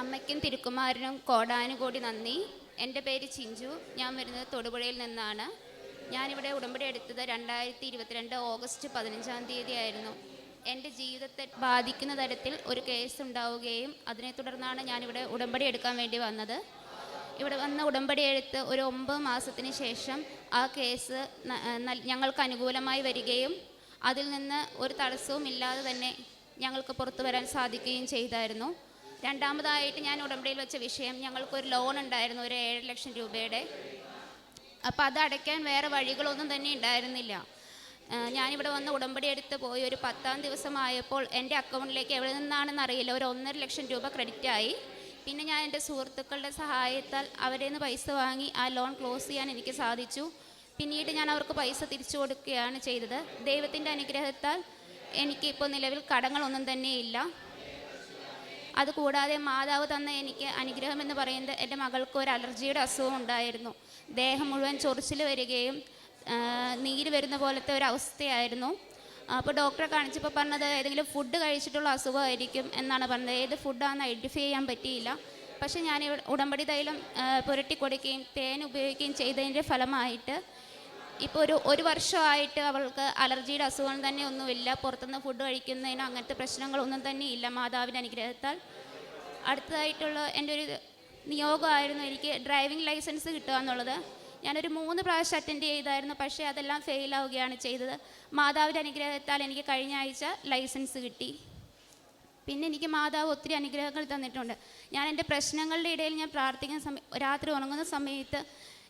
അമ്മയ്ക്കും തിരുക്കുമാരനും കോടാനുകോടി നന്ദി. എന്റെ പേര് ചിഞ്ചു. ഞാൻ വരുന്നത് തൊടുപുഴയിൽ നിന്നാണ്. ഞാനിവിടെ ഉടമ്പടി എടുത്തത് രണ്ടായിരത്തി ഇരുപത്തിരണ്ട് ഓഗസ്റ്റ് പതിനഞ്ചാം തീയതി ആയിരുന്നു എന്റെ ജീവിതത്തെ ബാധിക്കുന്ന തരത്തിൽ ഒരു കേസ് ഉണ്ടാവുകയും അതിനെ തുടർന്നാണ് ഞാനിവിടെ ഉടമ്പടി എടുക്കാൻ വേണ്ടി വന്നത്. ഇവിടെ വന്ന ഉടമ്പടി എടുത്ത് ഒരു ഒമ്പത് മാസത്തിന് ശേഷം ആ കേസ് ഞങ്ങൾക്ക് അനുകൂലമായി വരികയും അതിൽ നിന്ന് ഒരു തടസ്സവും ഇല്ലാതെ തന്നെ ഞങ്ങൾക്ക് പുറത്തു വരാൻ സാധിക്കുകയും ചെയ്തായിരുന്നു. രണ്ടാമതായിട്ട് ഞാൻ ഉടമ്പടിയിൽ വെച്ച വിഷയം ഞങ്ങൾക്കൊരു ലോൺ ഉണ്ടായിരുന്നു ഒരു ഏഴ് ലക്ഷം രൂപയുടെ. അപ്പോൾ അത് അടയ്ക്കാൻ വേറെ വഴികളൊന്നും തന്നെ ഉണ്ടായിരുന്നില്ല. ഞാനിവിടെ വന്ന് ഉടമ്പടി എടുത്ത് പോയി ഒരു പത്താം ദിവസമായപ്പോൾ എന്റെ അക്കൗണ്ടിലേക്ക് എവിടെ നിന്നാണെന്ന് അറിയില്ല. ഒരു ഒന്നര ലക്ഷം രൂപ ക്രെഡിറ്റ് ആയി. പിന്നെ ഞാൻ എന്റെ സുഹൃത്തുക്കളുടെ സഹായത്താൽ അവരിൽ നിന്ന് പൈസ വാങ്ങി ആ ലോൺ ക്ലോസ് ചെയ്യാൻ എനിക്ക് സാധിച്ചു. പിന്നീട് ഞാൻ അവർക്ക് പൈസ തിരിച്ചു കൊടുക്കുകയാണ് ചെയ്തത്. ദൈവത്തിന്റെ അനുഗ്രഹത്താൽ എനിക്കിപ്പോൾ നിലവിൽ കടങ്ങളൊന്നും തന്നെ ഇല്ല. അതുകൂടാതെ മാതാവ് തന്ന എനിക്ക് അനുഗ്രഹം എന്ന് പറയുന്നത് എന്റെ മകൾക്ക് ഒരു അലർജിയുടെ അസുഖം ഉണ്ടായിരുന്നു. ദേഹം മുഴുവൻ ചൊറിച്ചിൽ വരികയും നീര് വരുന്ന പോലത്തെ ഒരു അവസ്ഥയായിരുന്നു. അപ്പോൾ ഡോക്ടറെ കാണിച്ചപ്പോൾ പറഞ്ഞത് ഏതെങ്കിലും ഫുഡ് കഴിച്ചിട്ടുള്ള അസുഖമായിരിക്കും എന്നാണ് പറഞ്ഞത്. ഏത് ഫുഡാണെന്ന് ഐഡന്റിഫൈ ചെയ്യാൻ പറ്റിയില്ല. പക്ഷേ ഞാൻ ഉടമ്പടി തൈലം പുരട്ടി കൊടുക്കുകയും തേൻ ഉപയോഗിക്കുകയും ചെയ്തതിന്റെ ഫലമായിട്ട് ഇപ്പോൾ ഒരു ഒരു വർഷമായിട്ട് അവൾക്ക് അലർജിയുടെ അസുഖം തന്നെ ഒന്നുമില്ല. പുറത്തുനിന്ന് ഫുഡ് കഴിക്കുന്നതിനോ അങ്ങനത്തെ പ്രശ്നങ്ങളൊന്നും തന്നെ ഇല്ല മാതാവിന്റെ അനുഗ്രഹത്താൽ. അടുത്തതായിട്ടുള്ള എന്റെ ഒരു നിയോഗമായിരുന്നു എനിക്ക് ഡ്രൈവിംഗ് ലൈസൻസ് കിട്ടുക എന്നുള്ളത്. ഞാനൊരു മൂന്ന് പ്രാവശ്യം അറ്റൻഡ് ചെയ്തായിരുന്നു പക്ഷേ അതെല്ലാം ഫെയിലാവുകയാണ് ചെയ്തത്. മാതാവിന്റെ അനുഗ്രഹത്താൽ എനിക്ക് കഴിഞ്ഞ ആഴ്ച ലൈസൻസ് കിട്ടി. പിന്നെ എനിക്ക് മാതാവ് ഒത്തിരി അനുഗ്രഹങ്ങൾ തന്നിട്ടുണ്ട്. ഞാൻ എന്റെ പ്രശ്നങ്ങളുടെ ഇടയിൽ ഞാൻ പ്രാർത്ഥിക്കുന്ന സമയം രാത്രി ഉറങ്ങുന്ന സമയത്ത്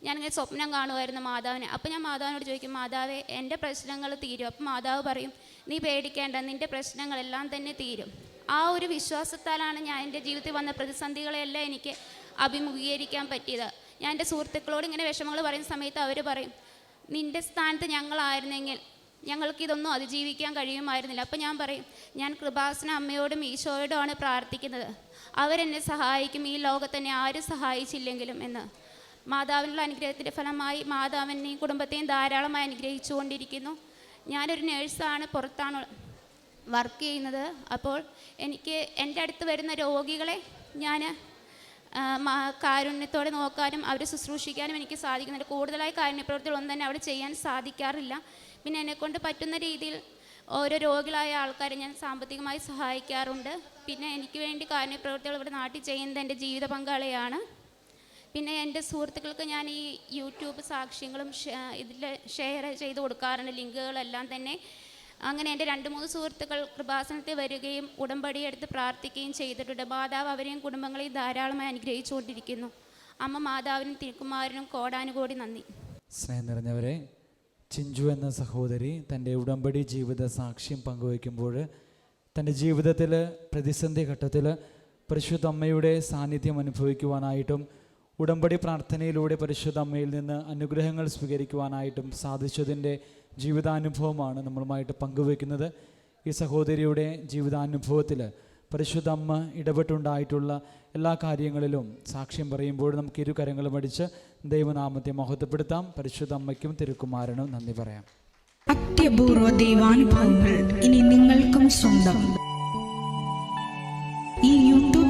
ഞാനിങ്ങനെ സ്വപ്നം കാണുമായിരുന്നു മാതാവിനെ. അപ്പോൾ ഞാൻ മാതാവിനോട് ചോദിക്കും മാതാവേ എന്റെ പ്രശ്നങ്ങൾ തീരും. അപ്പോൾ മാതാവ് പറയും നീ പേടിക്കേണ്ട നിന്റെ പ്രശ്നങ്ങളെല്ലാം തന്നെ തീരും. ആ ഒരു വിശ്വാസത്താലാണ് ഞാൻ എന്റെ ജീവിതത്തിൽ വന്ന പ്രതിസന്ധികളെല്ലാം എനിക്ക് അഭിമുഖീകരിക്കാൻ പറ്റിയത്. ഞാൻ എന്റെ സുഹൃത്തുക്കളോട് ഇങ്ങനെ വിഷമങ്ങൾ പറയുന്ന സമയത്ത് അവർ പറയും നിന്റെ സ്ഥാനത്ത് ഞങ്ങളായിരുന്നെങ്കിൽ ഞങ്ങൾക്ക് ഇതൊന്നും അതിജീവിക്കാൻ കഴിയുമായിരുന്നില്ല. അപ്പം ഞാൻ പറയും ഞാൻ കൃപാസന അമ്മയോടും ഈശോയോടുമാണ് പ്രാർത്ഥിക്കുന്നത്. അവരെന്നെ സഹായിക്കും. ഈ ലോകത്തെന്നെ ആരും സഹായിച്ചില്ലെങ്കിലും എന്ന്. മാതാവിനുള്ള അനുഗ്രഹത്തിന്റെ ഫലമായി മാതാവിനെയും കുടുംബത്തെയും ധാരാളമായി അനുഗ്രഹിച്ചുകൊണ്ടിരിക്കുന്നു. ഞാനൊരു നേഴ്സാണ് പുറത്താണ് വർക്ക് ചെയ്യുന്നത്. അപ്പോൾ എനിക്ക് എന്റെ അടുത്ത് വരുന്ന രോഗികളെ ഞാൻ കാരുണ്യത്തോടെ നോക്കാനും അവരെ ശുശ്രൂഷിക്കാനും എനിക്ക് സാധിക്കുന്നുണ്ട്. കൂടുതലായി കാരുണ്യപ്രവൃത്തികളൊന്നും തന്നെ അവിടെ ചെയ്യാൻ സാധിക്കാറില്ല. പിന്നെ എന്നെക്കൊണ്ട് പറ്റുന്ന രീതിയിൽ ഓരോ രോഗികളായ ആൾക്കാരെ ഞാൻ സാമ്പത്തികമായി സഹായിക്കാറുണ്ട്. പിന്നെ എനിക്ക് വേണ്ടി കാരുണ്യപ്രവൃത്തികൾ ഇവിടെ നാട്ടിൽ ചെയ്യുന്നത് എന്റെ ജീവിത പങ്കാളിയാണ്. പിന്നെ എന്റെ സുഹൃത്തുക്കൾക്ക് ഞാൻ ഈ യൂട്യൂബ് സാക്ഷ്യങ്ങളും ഇതിൽ ഷെയർ ചെയ്ത് കൊടുക്കാറുണ്ട് ലിങ്കുകളെല്ലാം തന്നെ. അങ്ങനെ എന്റെ രണ്ട് മൂന്ന് സുഹൃത്തുക്കൾ കൃപാസനത്തിൽ വരികയും ഉടമ്പടി എടുത്ത് പ്രാർത്ഥിക്കുകയും ചെയ്തിട്ടുണ്ട്. മാതാവ് അവരെയും കുടുംബങ്ങളെയും ധാരാളമായി അനുഗ്രഹിച്ചുകൊണ്ടിരിക്കുന്നു. അമ്മ മാതാവിനും തിരുക്കുമാരനും കോടാനുകോടി നന്ദി. സ്നേഹം നിറഞ്ഞവരെ ചിഞ്ചു എന്ന സഹോദരി തന്റെ ഉടമ്പടി ജീവിത സാക്ഷ്യം പങ്കുവയ്ക്കുമ്പോൾ തന്റെ ജീവിതത്തിൽ പ്രതിസന്ധി ഘട്ടത്തിൽ പരിശുദ്ധ അമ്മയുടെ സാന്നിധ്യം അനുഭവിക്കുവാനായിട്ടും ഉടമ്പടി പ്രാർത്ഥനയിലൂടെ പരിശുദ്ധ അമ്മയിൽ നിന്ന് അനുഗ്രഹങ്ങൾ സ്വീകരിക്കുവാനായിട്ടും സാധിച്ചതിന്റെ ജീവിതാനുഭവമാണ് നമ്മളുമായിട്ട് പങ്കുവയ്ക്കുന്നത്. ഈ സഹോദരിയുടെ ജീവിതാനുഭവത്തിൽ പരിശുദ്ധ അമ്മ ഇടപെട്ടുണ്ടായിട്ടുള്ള എല്ലാ കാര്യങ്ങളിലും സാക്ഷ്യം പറയുമ്പോൾ നമുക്ക് ഇരു കരങ്ങളും അടിച്ച് ദൈവനാമത്തെ മഹത്വപ്പെടുത്താം. പരിശുദ്ധ അമ്മയ്ക്കും തിരുക്കുമാരനും നന്ദി പറയാം. അത്യപൂർവ ദൈവാനുഭവങ്ങൾ ഇനി നിങ്ങൾക്കും സ്വന്തം.